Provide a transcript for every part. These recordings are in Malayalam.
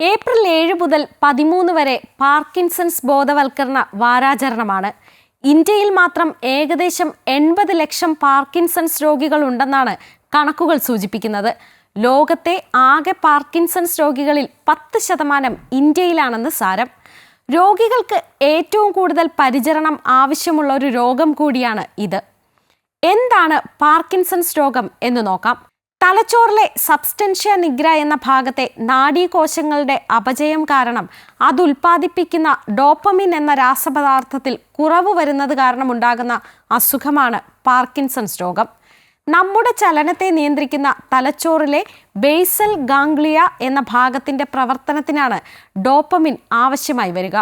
ഏപ്രിൽ ഏഴ് മുതൽ പതിമൂന്ന് വരെ പാർക്കിൻസൺസ് ബോധവൽക്കരണ വാരാചരണമാണ്. ഇന്ത്യയിൽ മാത്രം ഏകദേശം എൺപത് ലക്ഷം പാർക്കിൻസൺസ് രോഗികൾ ഉണ്ടെന്നാണ് കണക്കുകൾ സൂചിപ്പിക്കുന്നത്. ലോകത്തെ ആകെ പാർക്കിൻസൺസ് രോഗികളിൽ പത്ത് ശതമാനം ഇന്ത്യയിലാണെന്ന് സാരം. രോഗികൾക്ക് ഏറ്റവും കൂടുതൽ പരിചരണം ആവശ്യമുള്ള ഒരു രോഗം കൂടിയാണ് ഇത്. എന്താണ് പാർക്കിൻസൺസ് രോഗം എന്ന് നോക്കാം. തലച്ചോറിലെ സബ്സ്റ്റൻഷ്യ നിഗ്ര എന്ന ഭാഗത്തെ നാഡീകോശങ്ങളുടെ അപജയം കാരണം അത് ഉൽപ്പാദിപ്പിക്കുന്ന ഡോപ്പമിൻ എന്ന രാസപദാർത്ഥത്തിൽ കുറവ് വരുന്നത് കാരണമുണ്ടാകുന്ന അസുഖമാണ് പാർക്കിൻസൺസ് രോഗം. നമ്മുടെ ചലനത്തെ നിയന്ത്രിക്കുന്ന തലച്ചോറിലെ ബേസൽ ഗാംഗ്ലിയ എന്ന ഭാഗത്തിന്റെ പ്രവർത്തനത്തിനാണ് ഡോപ്പമിൻ ആവശ്യമായി വരിക.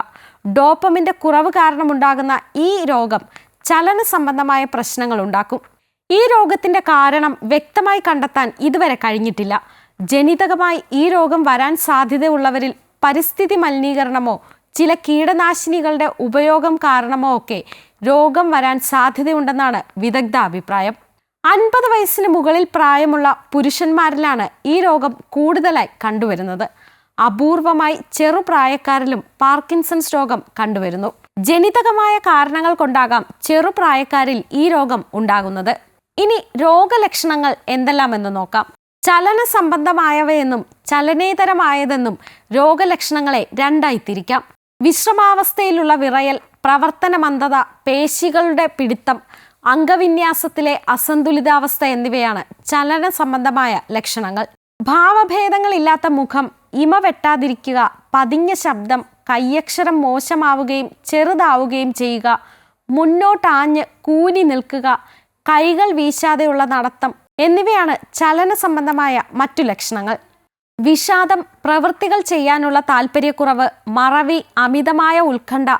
ഡോപ്പമിന്റെ കുറവ് കാരണമുണ്ടാകുന്ന ഈ രോഗം ചലന സംബന്ധമായ പ്രശ്നങ്ങൾ ഉണ്ടാക്കും. ഈ രോഗത്തിന്റെ കാരണം വ്യക്തമായി കണ്ടെത്താൻ ഇതുവരെ കഴിഞ്ഞിട്ടില്ല. ജനിതകമായി ഈ രോഗം വരാൻ സാധ്യതയുള്ളവരിൽ പരിസ്ഥിതി മലിനീകരണമോ ചില കീടനാശിനികളുടെ ഉപയോഗം കാരണമോ ഒക്കെ രോഗം വരാൻ സാധ്യതയുണ്ടെന്നാണ് വിദഗ്ധ അഭിപ്രായം. അൻപത് വയസ്സിന് മുകളിൽ പ്രായമുള്ള പുരുഷന്മാരിലാണ് ഈ രോഗം കൂടുതലായി കണ്ടുവരുന്നത്. അപൂർവമായി ചെറുപ്രായക്കാരിലും പാർക്കിൻസൺസ് രോഗം കണ്ടുവരുന്നു. ജനിതകമായ കാരണങ്ങൾ കൊണ്ടാകാം ചെറുപ്രായക്കാരിൽ ഈ രോഗം ഉണ്ടാകുന്നത്. ഇനി രോഗലക്ഷണങ്ങൾ എന്തെല്ലാമെന്ന് നോക്കാം. ചലന സംബന്ധമായവയെന്നും ചലനേതരമായതെന്നും രോഗലക്ഷണങ്ങളെ രണ്ടായി തിരിക്കാം. വിശ്രമാവസ്ഥയിലുള്ള വിറയൽ പ്രവർത്തന മന്ദത പേശികളുടെ പിടിത്തം അംഗവിന്യാസത്തിലെ അസന്തുലിതാവസ്ഥ എന്നിവയാണ് ചലന സംബന്ധമായ ലക്ഷണങ്ങൾ. ഭാവഭേദങ്ങളില്ലാത്ത മുഖം ഇമ വെട്ടാതിരിക്കുക പതിഞ്ഞ ശബ്ദം കയ്യക്ഷരം മോശമാവുകയും ചെറുതാവുകയും ചെയ്യുക മുന്നോട്ടാഞ്ഞ് കൂനി നിൽക്കുക കൈകൾ വീശാതെയുള്ള നടത്തം എന്നിവയാണ് ചലന സംബന്ധമായ മറ്റു ലക്ഷണങ്ങൾ. വിഷാദം പ്രവൃത്തികൾ ചെയ്യാനുള്ള താല്പര്യക്കുറവ് മറവി അമിതമായ ഉത്കണ്ഠ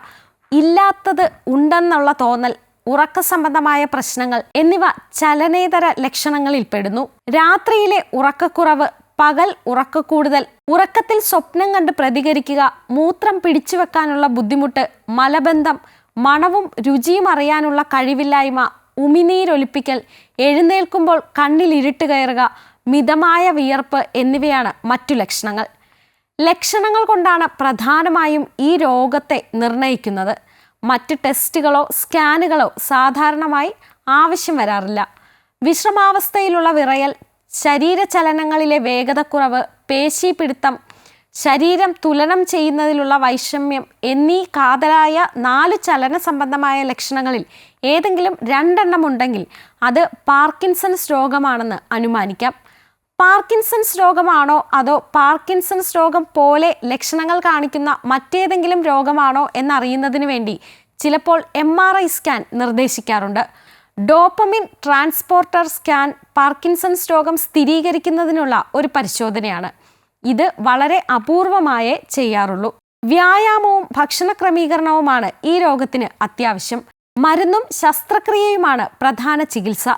ഇല്ലാത്തത് ഉണ്ടെന്നുള്ള തോന്നൽ ഉറക്ക സംബന്ധമായ പ്രശ്നങ്ങൾ എന്നിവ ചലനേതര ലക്ഷണങ്ങളിൽ പെടുന്നു. രാത്രിയിലെ ഉറക്കക്കുറവ് പകൽ ഉറക്കക്കൂടുതൽ ഉറക്കത്തിൽ സ്വപ്നം കണ്ട് പ്രതികരിക്കുക മൂത്രം പിടിച്ചുവെക്കാനുള്ള ബുദ്ധിമുട്ട് മലബന്ധം മണവും രുചിയും അറിയാനുള്ള കഴിവില്ലായ്മ ഉമിനീരൊലിപ്പിക്കൽ എഴുന്നേൽക്കുമ്പോൾ കണ്ണിൽ ഇരുട്ട് കയറുക മിതമായ വിയർപ്പ് എന്നിവയാണ് മറ്റു ലക്ഷണങ്ങൾ. ലക്ഷണങ്ങൾ കൊണ്ടാണ് പ്രധാനമായും ഈ രോഗത്തെ നിർണയിക്കുന്നത് മറ്റ് ടെസ്റ്റുകളോ സ്കാനുകളോ സാധാരണമായി ആവശ്യം വരാറില്ല. വിശ്രമാവസ്ഥയിലുള്ള വിറയൽ ശരീരചലനങ്ങളിലെ വേഗതക്കുറവ് പേശീപിടുത്തം ശരീരം തുലനം ചെയ്യുന്നതിലുള്ള വൈഷമ്യം എന്നീ കാതലായ നാല് ചലന സംബന്ധമായ ലക്ഷണങ്ങളിൽ ഏതെങ്കിലും രണ്ടെണ്ണം ഉണ്ടെങ്കിൽ അത് പാർക്കിൻസൺസ് രോഗമാണെന്ന് അനുമാനിക്കാം. പാർക്കിൻസൺസ് രോഗമാണോ അതോ പാർക്കിൻസൺസ് രോഗം പോലെ ലക്ഷണങ്ങൾ കാണിക്കുന്ന മറ്റേതെങ്കിലും രോഗമാണോ എന്നറിയുന്നതിന് വേണ്ടി ചിലപ്പോൾ എം ആർ ഐ സ്കാൻ നിർദ്ദേശിക്കാറുണ്ട്. ഡോപ്പമിൻ ട്രാൻസ്പോർട്ടർ സ്കാൻ പാർക്കിൻസൺസ് രോഗം സ്ഥിരീകരിക്കുന്നതിനുള്ള ഒരു പരിശോധനയാണ്. ഇത് വളരെ അപൂർവമായേ ചെയ്യാറുള്ളൂ. വ്യായാമവും ഭക്ഷണ ക്രമീകരണവുമാണ് ഈ രോഗത്തിന് അത്യാവശ്യം. മരുന്നും ശസ്ത്രക്രിയയുമാണ് പ്രധാന ചികിത്സ.